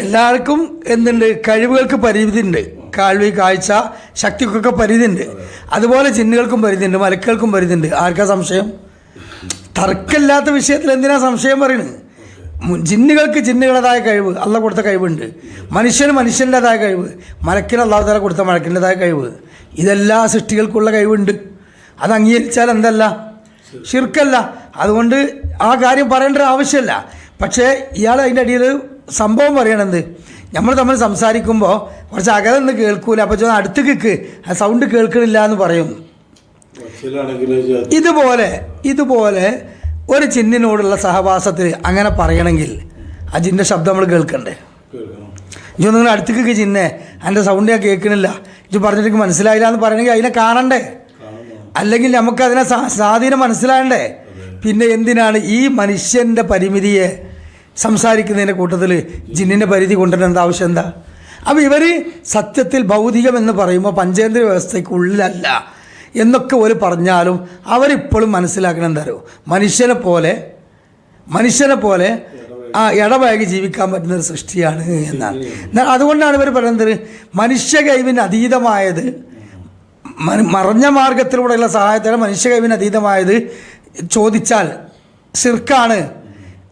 എല്ലാവർക്കും എന്തുണ്ട്? കഴിവുകൾക്ക് പരിധി കാൽവി കാഴ്ച ശക്തിക്കൊക്കെ പരിധി ഉണ്ട് അതുപോലെ ജിന്നുകൾക്കും പരിധി ഉണ്ട് മലക്കുകൾക്കും പരിധി ഉണ്ട് ആർക്കാ സംശയം? തർക്കമില്ലാത്ത വിഷയത്തിൽ എന്തിനാ സംശയം പറയുന്നത് ജിന്നുകൾക്ക് ജിന്നുകളേതായ കഴിവ്. അല്ല കൊടുത്ത കഴിവുണ്ട്. മനുഷ്യന് മനുഷ്യന്റെതായ കഴിവ്. മലക്കിന് അള്ളാഹു കൊടുത്ത മലക്കിന്റെതായ കഴിവ്. ഇതെല്ലാ സൃഷ്ടികൾക്കുള്ള കഴിവുണ്ട്. അത് അംഗീകരിച്ചാൽ എന്തല്ല? ഷിർക്കല്ല അതുകൊണ്ട് ആ കാര്യം പറയേണ്ട ആവശ്യമില്ല പക്ഷേ ഇയാൾ അതിന്റെ അടിയിൽ സംഭവം പറയണത് നമ്മൾ തമ്മിൽ സംസാരിക്കുമ്പോൾ കുറച്ച് അകലെ നിന്ന് കേൾക്കൂല. അപ്പോൾ ചോദിച്ചാൽ അടുത്ത് കിക്ക്. ആ സൗണ്ട് കേൾക്കണില്ല എന്ന് പറയും ഇതുപോലെ ഇതുപോലെ ഒരു ചിന്നിനോടുള്ള സഹവാസത്തിൽ അങ്ങനെ പറയണമെങ്കിൽ ആ ജിന്റെ ശബ്ദം നമ്മൾ കേൾക്കണ്ടേ? കേൾക്കണം. ഇജോ നിങ്ങൾ അടുത്തേക്ക് ചിന്നെ. എന്റെ സൗണ്ട് ഞാൻ കേൾക്കണില്ല. ഇജ് പറഞ്ഞിട്ട് മനസ്സിലായില്ല എന്ന് പറയണമെങ്കിൽ അതിനെ കാണണ്ടേ? കാണണം. അല്ലെങ്കിൽ നമുക്ക് അതിനെ സ്വാധീനം മനസ്സിലാകണ്ടേ? പിന്നെ എന്തിനാണ് ഈ മനുഷ്യന്റെ പരിമിതിയെ സംസാരിക്കുന്നതിന്റെ കൂട്ടത്തിൽ ജിന്നിന്റെ പരിധി കൊണ്ടുവരേണ്ട ആവശ്യം എന്താ? അപ്പോൾ ഇവർ സത്യത്തിൽ ഭൗതികം എന്ന് പറയുമ്പോൾ പഞ്ചേന്ദ്ര വ്യവസ്ഥയ്ക്കുള്ളിലല്ല എന്നൊക്കെ ഒരു പറഞ്ഞാലും അവരിപ്പോഴും മനസ്സിലാക്കണം എന്താ മനുഷ്യനെ പോലെ മനുഷ്യനെ പോലെ ആ ഇടവഴകി ജീവിക്കാൻ പറ്റുന്ന ഒരു സൃഷ്ടിയാണ് എന്നാണ്. അതുകൊണ്ടാണ് ഇവർ പറയുന്നത് മനുഷ്യ കഴിവിന് അതീതമായത് മറഞ്ഞ മാർഗത്തിലൂടെയുള്ള സഹായത്തിന് മനുഷ്യ കഴിവിന് അതീതമായത് ചോദിച്ചാൽ ശിർക്കാണ്.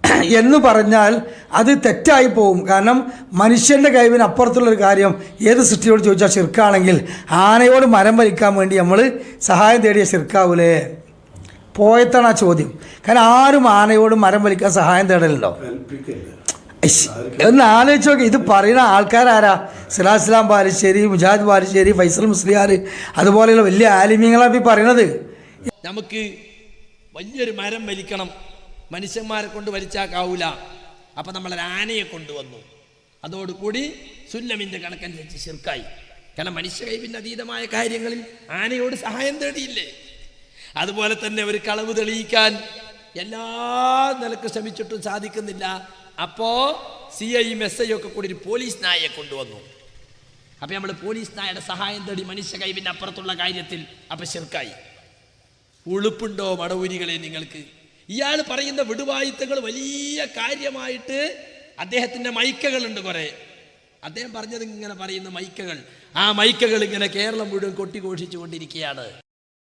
എന്ന് പറഞ്ഞാൽ അത് തെറ്റായി പോകും കാരണം മനുഷ്യന്റെ കഴിവിന് അപ്പുറത്തുള്ളൊരു കാര്യം ഏത് സൃഷ്ടിയോട് ചോദിച്ചാൽ ശിർക്കാണെങ്കിൽ ആനയോട് മരം വലിക്കാൻ വേണ്ടി നമ്മൾ സഹായം തേടിയ ശിർക്കാവൂലേ? പോയത്താണ് ആ ചോദ്യം. കാരണം ആരും ആനയോട് മരം വലിക്കാൻ സഹായം തേടലുണ്ടോ എന്ന് ആലോചിച്ച് നോക്കി. ഇത് പറയുന്ന ആൾക്കാരാരാ? സിലാസ്ലാം ബാലുശ്ശേരി മുജാദ് ബാലുശ്ശേരി ഫൈസൽ മുസ്ലിയാർ അതുപോലെയുള്ള വലിയ ആലിമ്യങ്ങളാണ് ഈ പറയണത് നമുക്ക് വലിയൊരു മരം വലിക്കണം. മനുഷ്യന്മാരെ കൊണ്ട് വലിച്ചാക്കാവൂല. അപ്പം നമ്മളൊരു ആനയെ കൊണ്ടുവന്നു. അതോടുകൂടി സുല്ലമിന്റെ കണക്കനുസരിച്ച് ശിർക്കായി. കാരണം മനുഷ്യ കൈവിന്റെ അതീതമായ കാര്യങ്ങളിൽ ആനയോട് സഹായം തേടിയില്ലേ? അതുപോലെ തന്നെ ഒരു കളവ് തെളിയിക്കാൻ എല്ലാ നിലയ്ക്ക് ശ്രമിച്ചിട്ടും സാധിക്കുന്നില്ല. അപ്പോൾ സി ഐയും എസ് ഐ ഒക്കെ കൂടി ഒരു പോലീസ് നായയെ കൊണ്ടുവന്നു. അപ്പൊ നമ്മൾ പോലീസ് നായയുടെ സഹായം തേടി മനുഷ്യ കൈവിന്റെ അപ്പുറത്തുള്ള കാര്യത്തിൽ അപ്പൊ ശിർക്കായി. ഉളുപ്പുണ്ടോ മടവൂരികളെ നിങ്ങൾക്ക്? ഇയാൾ പറയുന്ന വിടുവായുത്തങ്ങൾ വലിയ കാര്യമായിട്ട് അദ്ദേഹത്തിന്റെ മൈക്കകളുണ്ട് കുറെ. അദ്ദേഹം പറഞ്ഞത് ഇങ്ങനെ പറയുന്ന മൈക്കകൾ. ആ മൈക്കകൾ ഇങ്ങനെ കേരളം മുഴുവൻ കൊട്ടിഘോഷിച്ചു കൊണ്ടിരിക്കുകയാണ്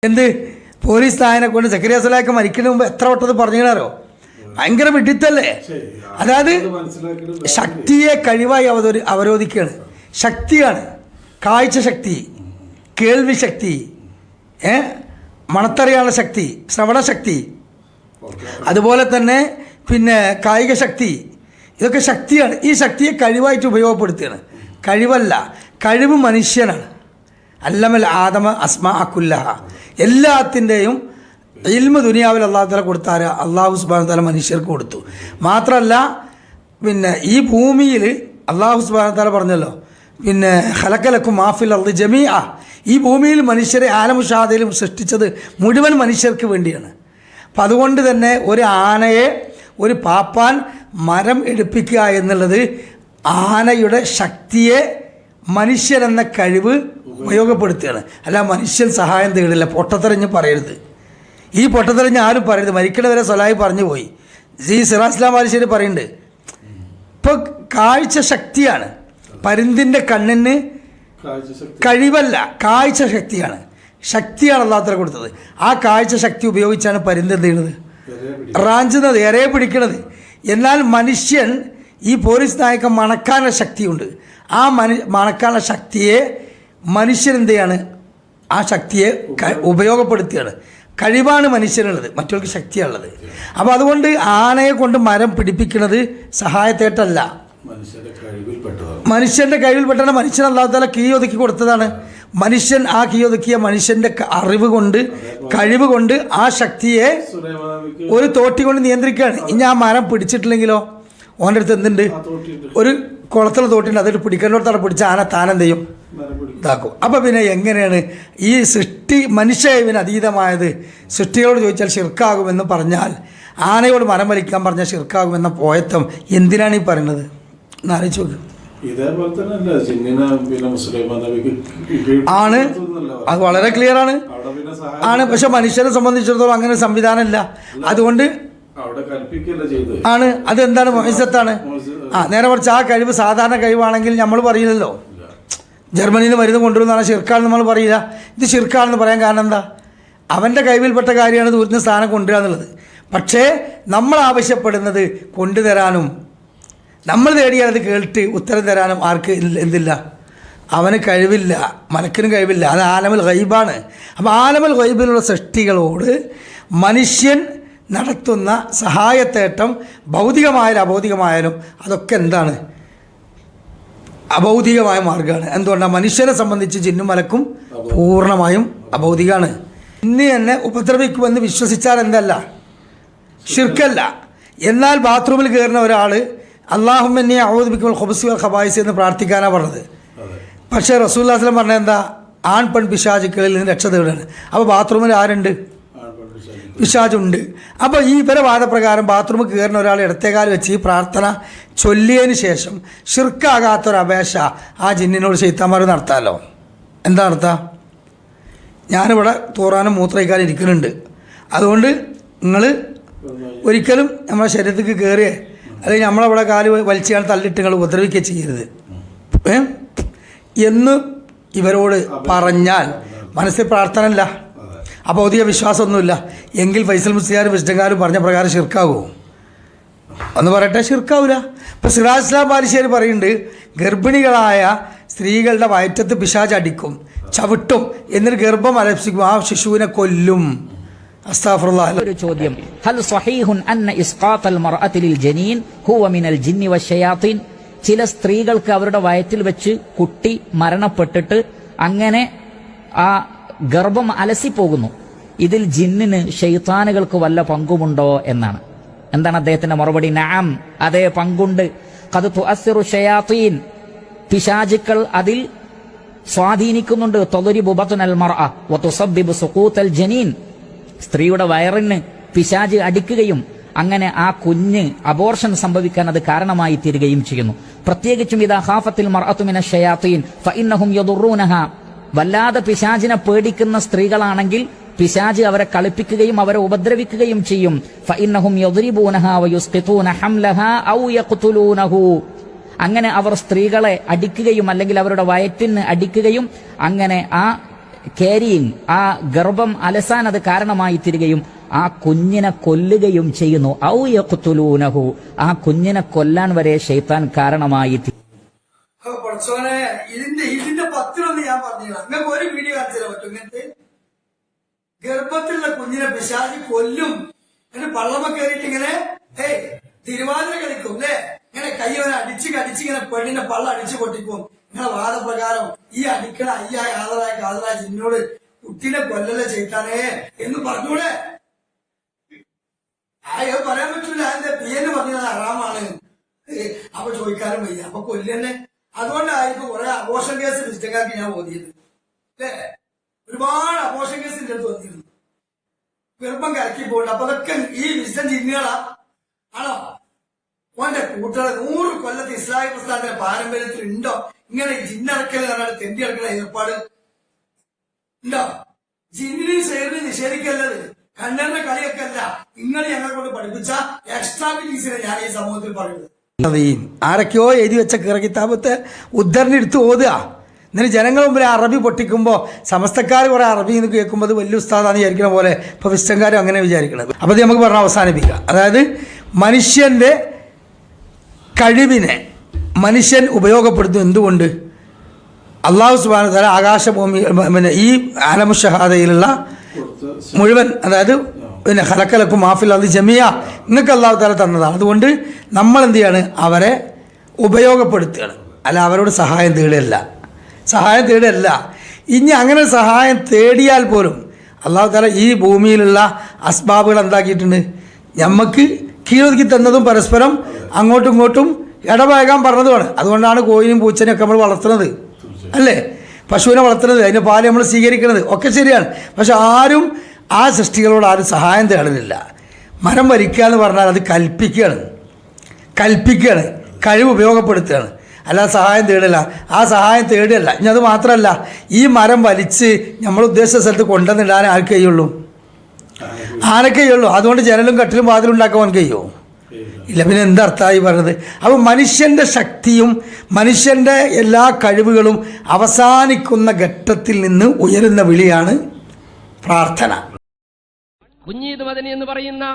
എന്ത്? പോലീസ് നായനെ കൊണ്ട് സക്രിയാസലാക്ക് മരിക്കുന്ന മുമ്പ് എത്ര വട്ടത് പറഞ്ഞാലോ ഭയങ്കര വിഡിത്തല്ലേ അതായത് ശക്തിയെ കഴിവായി അവതരി അവരോധിക്കുകയാണ്. ശക്തിയാണ്. കാഴ്ച ശക്തി കേൾവി ശക്തി ഏ? മണത്തറിയാനുള്ള ശക്തി ശ്രവണശക്തി അതുപോലെ തന്നെ പിന്നെ കായിക ശക്തി. ഇതൊക്കെ ശക്തിയാണ്. ഈ ശക്തിയെ കഴിവായിട്ട് ഉപയോഗപ്പെടുത്തുകയാണ് കഴിവല്ല കഴിവ് മനുഷ്യനാണ്. അല്ലമൽ ആദമ അസ്മ അക്കുല്ലഹ എല്ലാത്തിന്റെയും ഇൽമ ദുനിയാവിൽ അള്ളാഹു തല കൊടുത്താൽ അള്ളാഹു സുബാന തല മനുഷ്യർക്ക് കൊടുത്തു. മാത്രമല്ല പിന്നെ ഈ ഭൂമിയിൽ അള്ളാഹു സുബാന തല പറഞ്ഞല്ലോ പിന്നെ ഹലക്കലക്കും മാഫിൽ അള്ളി ജമീ ആ ഈ ഭൂമിയിൽ മനുഷ്യരെ ആലമുഷാദയിലും സൃഷ്ടിച്ചത് മുഴുവൻ മനുഷ്യർക്ക് വേണ്ടിയാണ്. അപ്പം അതുകൊണ്ട് തന്നെ ഒരു ആനയെ ഒരു പാപ്പാൻ മരം എടുപ്പിക്കുക എന്നുള്ളത് ആനയുടെ ശക്തിയെ മനുഷ്യൻ എന്ന കഴിവ് ഉപയോഗപ്പെടുത്തുകയാണ്. അല്ല മനുഷ്യൻ സഹായം തേടില്ല. പൊട്ടത്തെറിഞ്ഞ് പറയരുത്. ഈ പൊട്ടത്തെറിഞ്ഞ് ആരും പറയരുത്. മരിക്കണവരെ സ്വലായി പറഞ്ഞു പോയി. ജി സിറാസ്ലാം ബാലുശ്ശേരി പറയുന്നുണ്ട്. ഇപ്പോൾ കാഴ്ച ശക്തിയാണ്. പരുന്തിന്റെ കണ്ണിന് കഴിവല്ല കാഴ്ച ശക്തിയാണ്. ശക്തിയാണ് അള്ളാഹത്തല കൊടുത്തത്. ആ കാഴ്ച ശക്തി ഉപയോഗിച്ചാണ് പരിന്ത് എന്ത് ചെയ്യുന്നത് റാഞ്ചുന്നത് എരയെ പിടിക്കുന്നത് എന്നാൽ മനുഷ്യൻ ഈ പോലീസ് നായകൻ മണക്കാനുള്ള ശക്തിയുണ്ട്. ആ മനു മണക്കാനുള്ള ശക്തിയെ മനുഷ്യൻ ചെയ്യാണ്? ആ ശക്തിയെ ഉപയോഗപ്പെടുത്തുകയാണ്. കഴിവാണ് മനുഷ്യനുള്ളത്. മറ്റവർക്ക് ശക്തിയാണുള്ളത്. അപ്പോൾ അതുകൊണ്ട് ആനയെ കൊണ്ട് മരം പിടിപ്പിക്കുന്നത് സഹായത്തേട്ടല്ല. മനുഷ്യന്റെ കഴിവിൽപ്പെട്ടതാണ്. മനുഷ്യന്റെ കഴിവിൽപ്പെട്ടാണ് മനുഷ്യൻ അല്ലാത്താല കീ ഒതുക്കി കൊടുത്തതാണ്. മനുഷ്യൻ ആ കീ ഒതുക്കിയ മനുഷ്യന്റെ അറിവ് കൊണ്ട് കഴിവ് കൊണ്ട് ആ ശക്തിയെ ഒരു തോട്ടി കൊണ്ട് നിയന്ത്രിക്കുകയാണ്. ഇനി ആ മരം പിടിച്ചിട്ടില്ലെങ്കിലോ? ഓന്റെ അടുത്ത് എന്തുണ്ട്? ഒരു കുളത്തുള്ള തോട്ടിണ്ട് അതിട്ട് പിടിക്കേണ്ടോടത്താണ് പിടിച്ച ആന താനെന്ത് ചെയ്യും? ഇതാക്കും. അപ്പോൾ പിന്നെ എങ്ങനെയാണ് ഈ സൃഷ്ടി മനുഷ്യവിന് അതീതമായത്? സൃഷ്ടികളോട് ചോദിച്ചാൽ ശിർക്കാകുമെന്ന് പറഞ്ഞാൽ ആനയോട് മരം വലിക്കാൻ പറഞ്ഞാൽ ശിർക്കാകുമെന്ന പോയത്വം എന്തിനാണ് ഈ പറയുന്നത്? എന്ന് ആലോചിച്ച് നോക്ക്. ഇതേപോലെ തന്നെ അല്ലേ ജിന്നിനെ പിന്നെ മുസ്ലിം നബിക്ക് ആണ്. അത് വളരെ ക്ലിയർ ആണ്. ആണ്. പക്ഷെ മനുഷ്യരെ സംബന്ധിച്ചിടത്തോളം അങ്ങനെ സംവിധാനം ഇല്ല അതുകൊണ്ട് ആണ്. അതെന്താണ് മോഹിസത്താണ്? ആ നേരെ മറിച്ച് ആ കഴിവ് സാധാരണ കഴിവാണെങ്കിൽ നമ്മൾ പറയില്ലല്ലോ. ജർമ്മനിയിൽ നിന്ന് മരുന്ന് കൊണ്ടുവരുന്നതാണ് ഷിർക്കാണെന്ന് നമ്മൾ പറയില്ല. ഇത് ഷിർക്കാണെന്ന് പറയാൻ കാരണം എന്താ? അവന്റെ കഴിവിൽപ്പെട്ട കാര്യമാണ് ദൂരത്തിന് സ്ഥാനം കൊണ്ടുവരിക എന്നുള്ളത്. പക്ഷേ നമ്മൾ ആവശ്യപ്പെടുന്നത് കൊണ്ടുതരാനും നമ്മൾ തേടിയാൽ കേട്ട് ഉത്തരം തരാനും ആർക്ക് എന്തില്ല? അവന് കഴിവില്ല മലക്കിനും കഴിവില്ല. അത് ആലമൽ ഗൈബാണ്. അപ്പോൾ ആലമൽ ഗൈബിലുള്ള സൃഷ്ടികളോട് മനുഷ്യൻ നടത്തുന്ന സഹായത്തേട്ടം ഭൗതികമായാലും അഭൗതികമായാലും അതൊക്കെ എന്താണ്? അഭൗതികമായ മാർഗമാണ്. എന്തുകൊണ്ടാണ് മനുഷ്യനെ സംബന്ധിച്ച് ജിന്നും മലക്കും പൂർണമായും അഭൗതികമാണ് ഇന്ന് എന്നെ ഉപദ്രവിക്കുമെന്ന് വിശ്വസിച്ചാൽ എന്തല്ല? ഷിർക്കല്ല എന്നാൽ ബാത്റൂമിൽ കയറുന്ന ഒരാൾ അള്ളാഹും എന്നെ അവതരിപ്പിക്കുമ്പോൾ വൽ ഖബായിസ് എന്ന് പ്രാർത്ഥിക്കാനാണ് പറഞ്ഞത്. പക്ഷേ റസൂല്ലാസ്ലം പറഞ്ഞ എന്താ? ആൺ പെൺ പിശാചുക്കളിൽ നിന്ന് രക്ഷ തേടുകയാണ്. അപ്പോൾ ബാത്റൂമിൽ ആരുണ്ട്? പിശാചുണ്ട്. അപ്പോൾ ഈ ഇവരെ വാദപ്രകാരം ബാത്റൂമിൽ കയറുന്ന ഒരാൾ ഇടത്തേക്കാൽ വെച്ച് ഈ പ്രാർത്ഥന ചൊല്ലിയതിന് ശേഷം ഷിർക്കാകാത്തൊരപേക്ഷ ആ ജിന്നിനോട് ചെയ്ത്താമാർ നടത്താമല്ലോ എന്താ നടത്താം? ഞാനിവിടെ തൂറാനും മൂത്രയിക്കാനും ഇരിക്കുന്നുണ്ട് അതുകൊണ്ട് നിങ്ങൾ ഒരിക്കലും നമ്മുടെ ശരീരത്തേക്ക് കയറിയേ അല്ലെങ്കിൽ നമ്മളവിടെ കാൽ വലിച്ചാൽ തള്ളിട്ട് നിങ്ങൾ ഉപദ്രവിക്കുക ചെയ്യരുത്? എന്ന് ഇവരോട് പറഞ്ഞാൽ മനസ്സിൽ പ്രാർത്ഥന അല്ല അതെ അഭൗതിക വിശ്വാസമൊന്നുമില്ല. എങ്കിൽ ഫൈസൽ മുസ്ലിയാർ വിഷ്ണുകാരും പറഞ്ഞ പ്രകാരം ഷിർക്കാവോ ഒന്ന് പറയട്ടെ ഷിർക്കാവൂല ഇപ്പം സിറാജ് ഇസ്ലാം ബാലുശ്ശേരി പറയുന്നുണ്ട് ഗർഭിണികളായ സ്ത്രീകളുടെ വയറ്റത്ത് പിശാച് അടിക്കും ചവിട്ടും എന്നിട്ട് ഗർഭം അലപ്സിക്കും ആ ശിശുവിനെ കൊല്ലും. ഒരു ചോദ്യം. ഹൽ സ്വഹീഹുൻ അന്ന ഇസ്ഖാത്തൽ മർഅത്തി ലിൽ ജനീൻ ഹുവ മിനൽ ജിന്നി വശയാത്തീൻ ചില സ്ത്രീകൾക്ക് അവരുടെ വയറ്റിൽ വെച്ച് കുട്ടി മരണപ്പെട്ടിട്ട് അങ്ങനെ ആ ഗർഭം അലസിപ്പോകുന്നു. ഇതിൽ ജിന്നിന് ഷെയ്ത്താനുകൾക്ക് വല്ല പങ്കുമുണ്ടോ എന്നാണ്. എന്താണ് അദ്ദേഹത്തിന്റെ മറുപടി? നാം. അതേ പങ്കുണ്ട്. കത് തുഅസ്സിറു ഷയാത്തീൻ. പിശാചുക്കൾ അതിൽ സ്വാധീനിക്കുന്നുണ്ട്. തൊതുരി ബത്നൽ മർഅ വതുസബ്ബിബു സുഖൂത്തൽ ജനീൻ. സ്ത്രീയുടെ വയറിന് പിശാജ് അടിക്കുകയും അങ്ങനെ ആ കുഞ്ഞ് അബോർഷൻ സംഭവിക്കാൻ അത് കാരണമായി തീരുകയും ചെയ്യുന്നു. പ്രത്യേകിച്ചും ഇതാ ഹാഫത്തിൽ ഷയാത്തീൻ ഫഇന്നഹും വല്ലാതെ പിശാജിനെ പേടിക്കുന്ന സ്ത്രീകളാണെങ്കിൽ പിശാജ് അവരെ കളിപ്പിക്കുകയും അവരെ ഉപദ്രവിക്കുകയും ചെയ്യും. ഫഇന്നഹും ഔ അങ്ങനെ അവർ സ്ത്രീകളെ അടിക്കുകയും അല്ലെങ്കിൽ അവരുടെ വയറ്റിന് അടിക്കുകയും അങ്ങനെ ആ കാരിയിങ് ആ ഗർഭം അലസാൻ അത് കാരണമായി തീരുകയും ആ കുഞ്ഞിനെ കൊല്ലുകയും ചെയ്യുന്നു. ഔ യഖ്തുലൂനഹു. ആ കുഞ്ഞിനെ കൊല്ലാൻ വരെ ഷെയ്ത്താൻ കാരണമായി ഇതിന്റെ ഇതിന്റെ പത്തിലൊന്ന് ഞാൻ നിങ്ങൾക്ക് ഒരു വീഡിയോ കാണിച്ചാൽ പറ്റും. ഇങ്ങനത്തെ ഗർഭത്തിലുള്ള കുഞ്ഞിനെ പിശാചി കൊല്ലും. എന്നിട്ട് പള്ളമ കയറിയിട്ട് ഇങ്ങനെ ഏയ് തിരുവാതിര കളിക്കും അല്ലേ? ഇങ്ങനെ കൈവനെ അടിച്ച് കടിച്ച് ഇങ്ങനെ പെണ്ണിന്റെ പള്ള അടിച്ചു പൊട്ടിക്കും. നിങ്ങളെ വാദപ്രകാരം ഈ അടുക്കള അയ്യായ ആദരായ കാതരാജ് എന്നോട് കുട്ടീനെ കൊല്ലല്ലേ ചെയ്താനേ എന്ന് പറഞ്ഞൂടെ? ആയോ പറയാൻ പറ്റൂല. എന്റെ പിയെന്ന് പറഞ്ഞത് അറാമാണ് അപ്പൊ ചോദിക്കാനും വയ്യ. അപ്പൊ കൊല്ലന്നെ. അതുകൊണ്ടായിരിക്കും കുറെ അബോഷൻ കേസ് മിസ്റ്റേക്കാക്കി ഞാൻ ഓതിയത്. അല്ലേ? ഒരുപാട് അബോഷൻ എന്റെ അടുത്ത് വന്നിരുന്നു ഗർഭം കലക്കി പോകണ്ട അപ്പൊ അതൊക്കെ ഈ വിസ്റ്റൻ ജിന്നുകളാ ആണോ? ഓന്റെ കൂട്ടുകാരെ നൂറ് കൊല്ലത്തെ ഇസ്ലാമിക പ്രസ്ഥാനത്തിന്റെ പാരമ്പര്യത്തിൽ ഉണ്ടോ? ഇങ്ങനെ ജിന്നടക്കൽ എന്നാണ് തെണ്ടി അടക്കല ഏർപ്പാട് ഉണ്ടോ? ജിന്നിനും ഷെയറിനും നിഷേധിക്കല്ലത്. കണ്ണന്റെ കളിയൊക്കെ അല്ല. നിങ്ങൾ ഞങ്ങളെ കൊണ്ട് പഠിപ്പിച്ച എക്സ്ട്രാ ഫിറ്റിങ്സിനെ ഞാൻ ഈ സമൂഹത്തിൽ പറയുന്നത്. ആരൊക്കെയോ എഴുതി വെച്ച കിറക്കിത്താപത്തെ ഉദ്ധരണി എടുത്ത് ഓതുക. എന്നിട്ട് ജനങ്ങൾ മുമ്പിൽ അറബി പൊട്ടിക്കുമ്പോൾ സമസ്തക്കാർ കുറെ അറബി എന്ന് കേൾക്കുമ്പോൾ അത് വലിയ ഉസ്താദാന്ന് വിചാരിക്കുന്ന പോലെ ഇപ്പോൾ വിസ്റ്റംകാരും അങ്ങനെ വിചാരിക്കുന്നത് അപ്പോൾ നമുക്ക് പറഞ്ഞ് അവസാനിപ്പിക്കാം. അതായത് മനുഷ്യന്റെ കഴിവിനെ മനുഷ്യൻ ഉപയോഗപ്പെടുത്തും എന്തുകൊണ്ട്? അള്ളാഹു സുബാന തല ആകാശഭൂമി പിന്നെ ഈ ആലമുഷഹാദയിലുള്ള മുഴുവൻ അതായത് പിന്നെ ഹലക്കലക്കും മാഫിൽ അത് ജമിയ നിങ്ങൾക്ക് അള്ളാഹു താല തന്നതാണ്. അതുകൊണ്ട് നമ്മൾ എന്ത് ചെയ്യാണ്? അവരെ ഉപയോഗപ്പെടുത്തുകയാണ്. അല്ല അവരോട് സഹായം തേടുകയല്ല. സഹായം തേടുകയല്ല. ഇനി അങ്ങനെ സഹായം തേടിയാൽ പോലും അള്ളാഹു താല ഈ ഭൂമിയിലുള്ള അസ്ബാബുകൾ എന്താക്കിയിട്ടുണ്ട്? നമുക്ക് കീഴൊതുക്കി തന്നതും പരസ്പരം അങ്ങോട്ടും ഇങ്ങോട്ടും ഇടപഴകാൻ പറഞ്ഞതുമാണ്. അതുകൊണ്ടാണ് കോയിനും പൂച്ചനും ഒക്കെ നമ്മൾ വളർത്തുന്നത്. അല്ലേ? പശുവിനെ വളർത്തുന്നത് അതിന്റെ പാൽ നമ്മൾ സ്വീകരിക്കുന്നത് ഒക്കെ ശരിയാണ്. പക്ഷെ ആരും ആ സൃഷ്ടികളോട് ആരും സഹായം തേടുന്നില്ല. മരം വരിക്കുക എന്ന് പറഞ്ഞാൽ അത് കൽപ്പിക്കുകയാണ്. കൽപ്പിക്കുകയാണ്. കഴിവ് ഉപയോഗപ്പെടുത്തുകയാണ്. അല്ലാതെ സഹായം തേടില്ല. ആ സഹായം തേടിയല്ല. ഇനി അത് മാത്രമല്ല ഈ മരം വലിച്ച് നമ്മൾ ഉദ്ദേശിച്ച സ്ഥലത്ത് കൊണ്ടുവന്നിടാൻ ആർക്ക് കഴിയുള്ളൂ? ആരൊക്കെ കഴിയുള്ളൂ. അതുകൊണ്ട് ജനലും കട്ടിലും വാതിലും ഉണ്ടാക്കാൻ കഴിയുമോ? ഇല്ല പിന്നെ എന്തർത്ഥമായി പറഞ്ഞത്? അപ്പോൾ മനുഷ്യന്റെ ശക്തിയും മനുഷ്യന്റെ എല്ലാ കഴിവുകളും അവസാനിക്കുന്ന ഘട്ടത്തിൽ നിന്ന് ഉയരുന്ന വിളിയാണ് പ്രാർത്ഥന. കുഞ്ഞീത് മദനി എന്ന് പറയുന്ന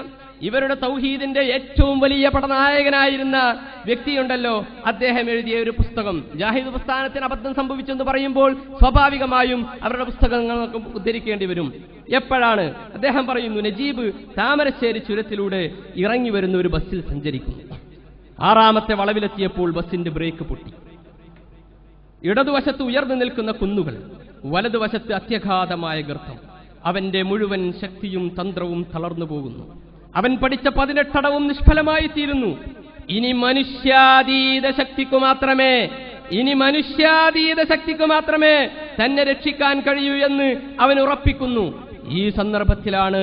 ഇവരുടെ തൗഹീദിന്റെ ഏറ്റവും വലിയ പടനായകനായിരുന്ന വ്യക്തിയുണ്ടല്ലോ അദ്ദേഹം എഴുതിയ ഒരു പുസ്തകം. ജാഹിദ് പ്രസ്ഥാനത്തിന് അബദ്ധം സംഭവിച്ചെന്ന് പറയുമ്പോൾ സ്വാഭാവികമായും അവരുടെ പുസ്തകങ്ങൾ ഉദ്ധരിക്കേണ്ടി വരും. എപ്പോഴാണ്? അദ്ദേഹം പറയുന്നു നജീബ് താമരശ്ശേരി ചുരത്തിലൂടെ ഇറങ്ങി വരുന്ന ഒരു ബസ്സിൽ സഞ്ചരിക്കുന്നു. ആറാമത്തെ വളവിലെത്തിയപ്പോൾ ബസ്സിന്റെ ബ്രേക്ക് പൊട്ടി. ഇടതുവശത്ത് ഉയർന്നു നിൽക്കുന്ന കുന്നുകൾ വലതുവശത്ത് അത്യഘാതമായ ഗർത്തം. അവന്റെ മുഴുവൻ ശക്തിയും തന്ത്രവും തളർന്നു പോകുന്നു. അവൻ പഠിച്ച പതിനെട്ടടവും നിഷ്ഫലമായി തീരുന്നു ഇനി മനുഷ്യാതീത ശക്തിക്കു മാത്രമേ ഇനി മനുഷ്യാതീത ശക്തിക്കു മാത്രമേ തന്നെ രക്ഷിക്കാൻ കഴിയൂ എന്ന് അവൻ ഉറപ്പിക്കുന്നു. ഈ സന്ദർഭത്തിലാണ്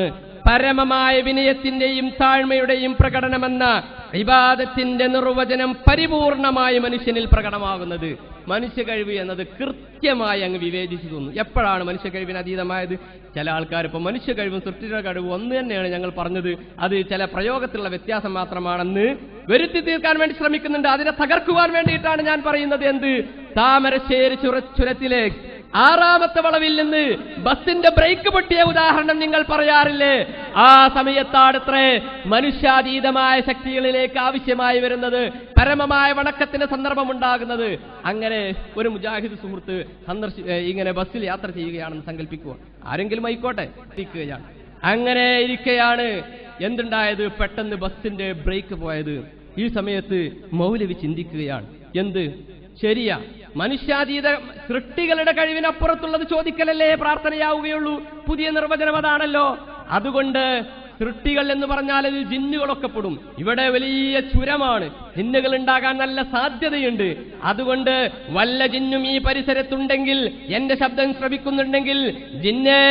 പരമമായ വിനയത്തിന്റെയും താഴ്മയുടെയും പ്രകടനമെന്ന വിവാദത്തിന്റെ നിർവചനം പരിപൂർണമായി മനുഷ്യനിൽ പ്രകടമാകുന്നത്. മനുഷ്യ കഴിവ് എന്നത് കൃത്യമായി അങ്ങ് വിവേചിച്ചു തോന്നുന്നു എപ്പോഴാണ് മനുഷ്യ കഴിവിന് അതീതമായത്? ചില ആൾക്കാർ മനുഷ്യ കഴിവും സൃഷ്ടിയുടെ കഴിവും ഒന്ന് തന്നെയാണ് ഞങ്ങൾ പറഞ്ഞത്. അത് ചില പ്രയോഗത്തിലുള്ള വ്യത്യാസം മാത്രമാണെന്ന് വരുത്തി തീർക്കാൻ വേണ്ടി ശ്രമിക്കുന്നുണ്ട്. അതിനെ തകർക്കുവാൻ വേണ്ടിയിട്ടാണ് ഞാൻ പറയുന്നത്. എന്ത്? താമരശ്ശേരി ചുര ചുരത്തിലെ ആറാമത്തെ വളവിൽ നിന്ന് ബസിന്റെ ബ്രേക്ക് പൊട്ടിയ ഉദാഹരണം നിങ്ങൾ പറയാറില്ലേ? ആ സമയത്താടത്രേ മനുഷ്യാതീതമായ ശക്തികളിലേക്ക് ആവശ്യമായി വരുന്നത് പരമമായ വണക്കത്തിന്റെ സന്ദർഭമുണ്ടാകുന്നത്. അങ്ങനെ ഒരു മുജാഹിദ് സുഹൃത്ത് സന്ദർശി ഇങ്ങനെ ബസ്സിൽ യാത്ര ചെയ്യുകയാണെന്ന് സങ്കല്പിക്കുക ആരെങ്കിലും ആയിക്കോട്ടെ ഇരിക്കുകയാണ് അങ്ങനെ ഇരിക്കെയാണ് എന്തുണ്ടായത്? പെട്ടെന്ന് ബസ്സിന്റെ ബ്രേക്ക് പോയത്. ഈ സമയത്ത് മൗലവി ചിന്തിക്കുകയാണ്. എന്ത്? ശരിയാ. മനുഷ്യാതീത സൃഷ്ടികളുടെ കഴിവിനപ്പുറത്തുള്ളത് ചോദിക്കലല്ലേ പ്രാർത്ഥനയാവുകയുള്ളൂ. പുതിയ നിർവചനം അതാണല്ലോ. അതുകൊണ്ട് സൃഷ്ടികൾ എന്ന് പറഞ്ഞാൽ അതിൽ ജിന്നുകളൊക്കെ പെടും. ഇവിടെ വലിയ ചുരമാണ്. ജിന്നുകൾ ഉണ്ടാകാൻ നല്ല സാധ്യതയുണ്ട്. അതുകൊണ്ട് വല്ല ജിന്നും ഈ പരിസരത്തുണ്ടെങ്കിൽ എന്റെ ശബ്ദം ശ്രവിക്കുന്നുണ്ടെങ്കിൽ ജിന്നേ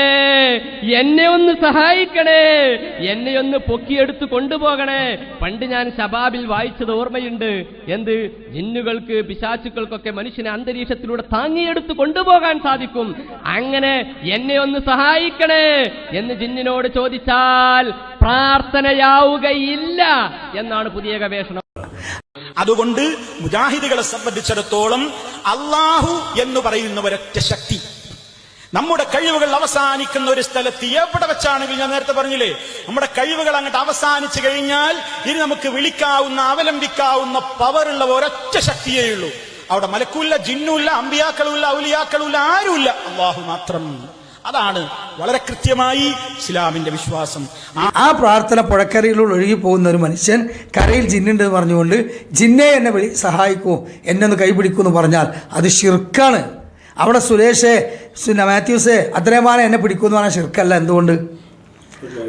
എന്നെ ഒന്ന് സഹായിക്കണേ. എന്നെ ഒന്ന് പൊക്കിയെടുത്ത് കൊണ്ടുപോകണേ. പണ്ട് ഞാൻ ശബാബിൽ വായിച്ചത് ഓർമ്മയുണ്ട്. എന്ത്? ജിന്നുകൾക്ക് പിശാചുക്കൾക്കൊക്കെ മനുഷ്യനെ അന്തരീക്ഷത്തിലൂടെ താങ്ങിയെടുത്ത് കൊണ്ടുപോകാൻ സാധിക്കും. അങ്ങനെ എന്നെ ഒന്ന് സഹായിക്കണേ എന്ന് ജിന്നിനോട് ചോദിച്ചാൽ പ്രാർത്ഥനയാവുകയില്ല എന്നാണ് പുതിയ ഗവേഷണം. അതുകൊണ്ട് മുജാഹിദുകളെ സംബന്ധിച്ചിടത്തോളം അള്ളാഹു എന്ന് പറയുന്ന ഒരൊറ്റ ശക്തി. നമ്മുടെ കഴിവുകൾ അവസാനിക്കുന്ന ഒരു സ്ഥലത്ത് എവിടെ വെച്ചാണെങ്കിൽ ഞാൻ നേരത്തെ പറഞ്ഞില്ലേ നമ്മുടെ കഴിവുകൾ അങ്ങോട്ട് അവസാനിച്ചു കഴിഞ്ഞാൽ ഇനി നമുക്ക് വിളിക്കാവുന്ന അവലംബിക്കാവുന്ന പവറുള്ള ഒരൊറ്റ ശക്തിയേ ഉള്ളൂ. അവിടെ മലക്കൂല്ല ജിന്നുമില്ല അമ്പിയാക്കളുമില്ല ഔലിയാക്കളുമില്ല ആരുമില്ല. അള്ളാഹു മാത്രം. അതാണ് വളരെ കൃത്യമായി ഇസ്ലാമിന്റെ വിശ്വാസം. ആ പ്രാർത്ഥന പുഴക്കരയിലൂടെ ഒഴുകി പോകുന്ന ഒരു മനുഷ്യൻ കരയിൽ ജിന്നുണ്ട് എന്ന് പറഞ്ഞുകൊണ്ട് ജിന്നെ എന്നെ വിളി സഹായിക്കൂ എന്നെ ഒന്ന് കൈപിടിക്കൂ എന്ന് പറഞ്ഞാൽ അത് ഷിർക്കാണ് അവിടെ സുരേഷേ സുന മാത്യൂസേ അത്രേമാനെ എന്നെ എന്ന് പറഞ്ഞാൽ ഷിർക്കല്ല എന്തുകൊണ്ട്?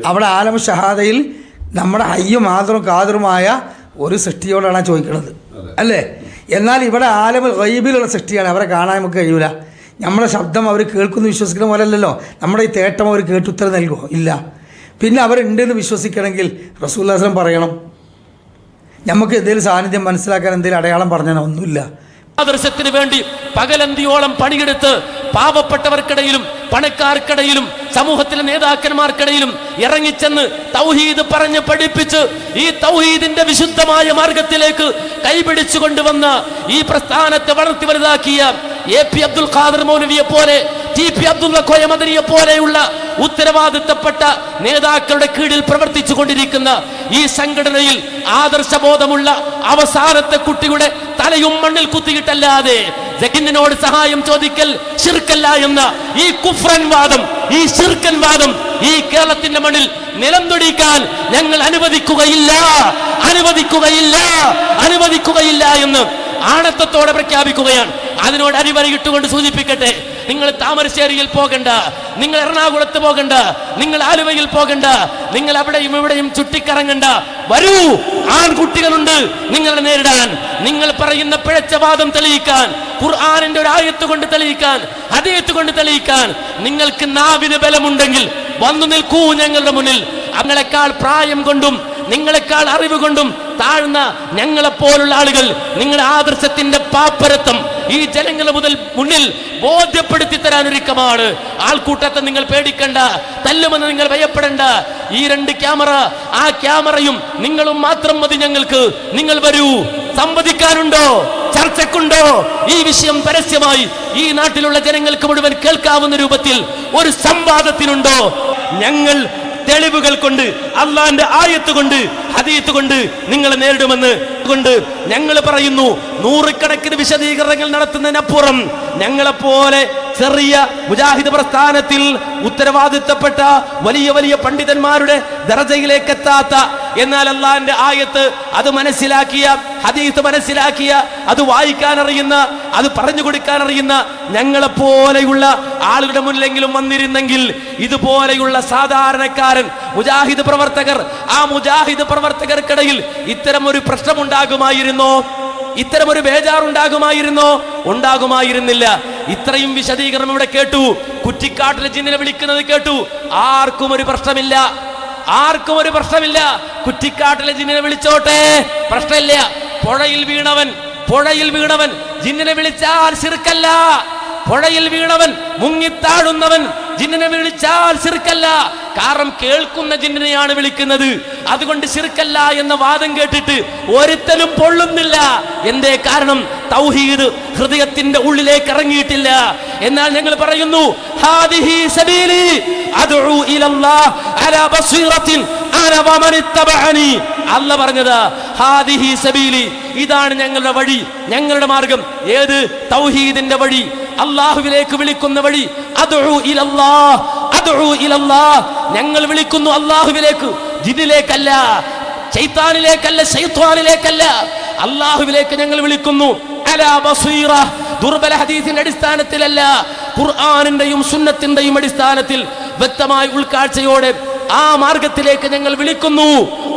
അവിടെ ആലം ഷഹാദയിൽ നമ്മുടെ ഹയ്യും ആദറും കാതറുമായ ഒരു സൃഷ്ടിയോടാണ് ചോദിക്കുന്നത് അല്ലേ? എന്നാൽ ഇവിടെ ആലം ഗൈബിലുള്ള സൃഷ്ടിയാണ്. അവരെ കാണാൻ നമുക്ക് കഴിയൂല. നമ്മുടെ ശബ്ദം അവർ കേൾക്കുന്നു വിശ്വസിക്കുന്ന പോലല്ലല്ലോ. നമ്മുടെ ഈ തേട്ടം അവർ കേട്ട് ഉത്തരം നൽകുമോ ഇല്ല. പിന്നെ അവരുണ്ടെന്ന് വിശ്വസിക്കണമെങ്കിൽ റസൂല്ലാസ്ലം പറയണം. നമുക്ക് എന്തെങ്കിലും സാന്നിധ്യം മനസ്സിലാക്കാൻ എന്തെങ്കിലും അടയാളം പറഞ്ഞാൽ ഒന്നുമില്ല. ആദർശത്തിന് വേണ്ടി പകലന്തിയോളം പണിയെടുത്ത് പാവപ്പെട്ടവർക്കിടയിലും പണക്കാർക്കിടയിലും സമൂഹത്തിലെ നേതാക്കന്മാർക്കിടയിലും ഇറങ്ങിച്ചെന്ന് തൗഹീദ് പറഞ്ഞ് പഠിപ്പിച്ച് ഈ തൗഹീദിന്റെ വിശുദ്ധമായ മാർഗത്തിലേക്ക് കൈപിടിച്ചു കൊണ്ടുവന്ന ഈ പ്രസ്ഥാനത്തെ വളർത്തി വലുതാക്കിയ എ പി അബ്ദുൽ ഖാദർ മൗലവിയെ പോലെ ടി പി അബ്ദുള്ള കോയമദനിയെ പോലെയുള്ള ഉത്തരവാദിത്തപ്പെട്ട നേതാക്കളുടെ കീഴിൽ പ്രവർത്തിച്ചു കൊണ്ടിരിക്കുന്ന ഈ സംഘടനയിൽ ആദർശബോധമുള്ള അവസാനത്തെ കുട്ടിയുടെ തലയും മണ്ണിൽ കുത്തിയിട്ടല്ലാതെ ജഗിന്നിനോട് സഹായം ചോദിക്കൽ ശിർക്കല്ല എന്ന ഈ കുഫ്രൻ വാദം ഈ ശിർക്കൻ വാദം ഈ കേരളത്തിന്റെ മണ്ണിൽ നിലംതൊടിക്കാൻ ഞങ്ങൾ അനുവദിക്കുകയില്ല അനുവദിക്കുകയില്ല അനുവദിക്കുകയില്ല എന്ന് ആണത്തത്തോടെ പ്രഖ്യാപിക്കുകയാണ്. അതിനോട് അടിവരയിട്ടുകൊണ്ട് സൂചിപ്പിക്കട്ടെ. നിങ്ങൾ താമരശ്ശേരിയിൽ പോകണ്ട നിങ്ങൾ എറണാകുളത്ത് പോകണ്ട നിങ്ങൾ ആലുവയിൽ പോകണ്ട നിങ്ങൾ അവിടെയും ഇവിടെയും ചുറ്റിക്കറങ്ങണ്ട. വരൂ ആൺകുട്ടികളുണ്ട് നിങ്ങളെ നേരിടാൻ. നിങ്ങൾ പറയുന്ന പിഴച്ച വാദം തെളിയിക്കാൻ ഖുർആാനിന്റെ ഒരു ആയത്ത് കൊണ്ട് തെളിയിക്കാൻ ഹദീയത്ത് കൊണ്ട് തെളിയിക്കാൻ നിങ്ങൾക്ക് നാവിന് ബലമുണ്ടെങ്കിൽ വന്നു നിൽക്കൂ ഞങ്ങളുടെ മുന്നിൽ. അങ്ങളെക്കാൾ പ്രായം കൊണ്ടും നിങ്ങളെക്കാൾ അറിവ് കൊണ്ടും താഴ്ന്ന ഞങ്ങളെപ്പോലുള്ള ആളുകൾ നിങ്ങളുടെ ആദർശത്തിന്റെ പാപ്പരത്വം ഈ ജനങ്ങൾ മുതൽ മുന്നിൽ ബോധ്യപ്പെടുത്തി തരാൻ ഒരുക്കമാണ് ആൾക്കൂട്ടത്തെ നിങ്ങൾ പേടിക്കണ്ട തല്ലുമെന്ന് നിങ്ങൾ ഭയപ്പെടേണ്ട. ഈ രണ്ട് ക്യാമറ ആ ക്യാമറയും നിങ്ങളും മാത്രം മതി ഞങ്ങൾക്ക്. നിങ്ങൾ വരൂ. സംവദിക്കാനുണ്ടോ? ചർച്ചക്കുണ്ടോ? ഈ വിഷയം പരസ്യമായി ഈ നാട്ടിലുള്ള ജനങ്ങൾക്ക് മുഴുവൻ കേൾക്കാവുന്ന രൂപത്തിൽ ഒരു സംവാദത്തിനുണ്ടോ? ഞങ്ങൾ തെളിവുകൾ കൊണ്ട് അള്ളാന്റെ ആയത്ത് കൊണ്ട് ഹദീത്ത് കൊണ്ട് നിങ്ങളെ നേരിടുമെന്ന് കൊണ്ട് ഞങ്ങൾ പറയുന്നു. നൂറുകണക്കിന് വിശദീകരണങ്ങൾ നടത്തുന്നതിനപ്പുറം ഞങ്ങളെപ്പോലെ ചെറിയ മുജാഹിദ് പ്രസ്ഥാനത്തിൽ ഉത്തരവാദിത്തപ്പെട്ട വലിയ വലിയ പണ്ഡിതന്മാരുടെ ദർജയിലേക്ക് എത്താത്ത എന്നാൽ അള്ളാഹിന്റെ ആയത്ത് അത് മനസ്സിലാക്കിയ ഹദീത്ത് മനസ്സിലാക്കിയ അത് വായിക്കാൻ അറിയുന്ന അത് പറഞ്ഞു കൊടുക്കാൻ അറിയുന്ന ഞങ്ങളെപ്പോലെയുള്ള ആളുകളുടെ മുന്നിലെങ്കിലും വന്നിരുന്നെങ്കിൽ ഇതുപോലെയുള്ള സാധാരണക്കാരൻ മുജാഹിദ് പ്രവർത്തകർ ആ മുജാഹിദ് പ്രവർത്തകർക്കിടയിൽ ഇത്തരം ഒരു പ്രശ്നമുണ്ടാകുമായിരുന്നോ? ഇത്തരം ഒരു ബേജാറുണ്ടാകുമായിരുന്നോ? ഉണ്ടാകുമായിരുന്നില്ല. ഇത്രയും വിശദീകരണം ഇവിടെ കേട്ടു. കുറ്റിക്കാട്ടിലെ ജിന്നിനെ വിളിക്കുന്നത് കേട്ടു. ആർക്കും ഒരു പ്രശ്നമില്ല. ആർക്കും ഒരു പ്രശ്നമില്ല. കുറ്റിക്കാട്ടിലെ ജിന്നിനെ വിളിച്ചോട്ടെ. പ്രശ്നമില്ല. പുഴയിൽ വീണവൻ പുഴയിൽ വീണവൻ. ജിന്നിനെ വിളിച്ചാൽ ശിർക്കല്ല പുഴയിൽ വീണവൻ മുങ്ങിത്താഴുന്നവൻ ജിന്നിനെ വിളിച്ചാൽ ചെറുക്കല്ല കാരണം കേൾക്കുന്ന ജിന്നിനെയാണ് വിളിക്കുന്നത്. അതുകൊണ്ട് ചെറുക്കല്ല എന്ന വാദം കേട്ടിട്ട് ഒരുത്തനും പൊള്ളുന്നില്ല. എന്തേ കാരണം? തൗഹീദ് ഹൃദയത്തിന്റെ ഉള്ളിലേക്ക് ഇറങ്ങിയിട്ടില്ല. എന്നാൽ ഞങ്ങൾ പറയുന്നു ഹാദിഹി സബീലി അലാ വമൻ ഇത്തബഅനി. അല്ല പറഞ്ഞത് ഹാദിഹി സബീലി ഇതാണ് ഞങ്ങളുടെ വഴി ഞങ്ങളുടെ മാർഗം. ഏത്? തൗഹീദിന്റെ വഴി. അള്ളാഹുവിലേക്ക് വിളിക്കുന്ന വഴി. ഞങ്ങൾ വിളിക്കുന്നു അള്ളാഹുവിലേക്ക് ജിദിലേക്കല്ല ചൈത്താനിലേക്കല്ല ശൈത്വാനിലേക്കല്ല. അള്ളാഹുവിലേക്ക് ഞങ്ങൾ വിളിക്കുന്നു. ദുർബല ഹദീസിന്റെ അടിസ്ഥാനത്തിലല്ല ഖുർആാനിന്റെയും സുന്നത്തിന്റെയും അടിസ്ഥാനത്തിൽ വ്യക്തമായ ഉൾക്കാഴ്ചയോടെ ആ മാർഗത്തിലേക്ക് ഞങ്ങൾ വിളിക്കുന്നു.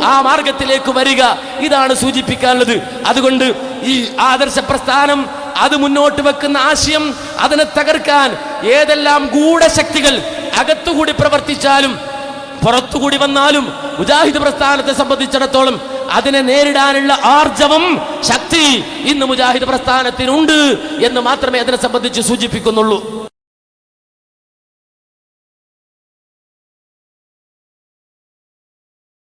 ആ മാർഗത്തിലേക്ക് വരിക. ഇതാണ് സൂചിപ്പിക്കാനുള്ളത്. അതുകൊണ്ട് ഈ ആദർശ പ്രസ്ഥാനം അത് മുന്നോട്ട് വെക്കുന്ന ആശയം അതിനെ തകർക്കാൻ ഏതെല്ലാം ഗൂഢശക്തികൾ അകത്തുകൂടി പ്രവർത്തിച്ചാലും പുറത്തുകൂടി വന്നാലും മുജാഹിദ് പ്രസ്ഥാനത്തെ സംബന്ധിച്ചിടത്തോളം അതിനെ നേരിടാനുള്ള ആർജവം ശക്തി ഇന്ന് മുജാഹിദ് പ്രസ്ഥാനത്തിനുണ്ട് എന്ന് മാത്രമേ അതിനെ സംബന്ധിച്ച് സൂചിപ്പിക്കുന്നുള്ളൂ.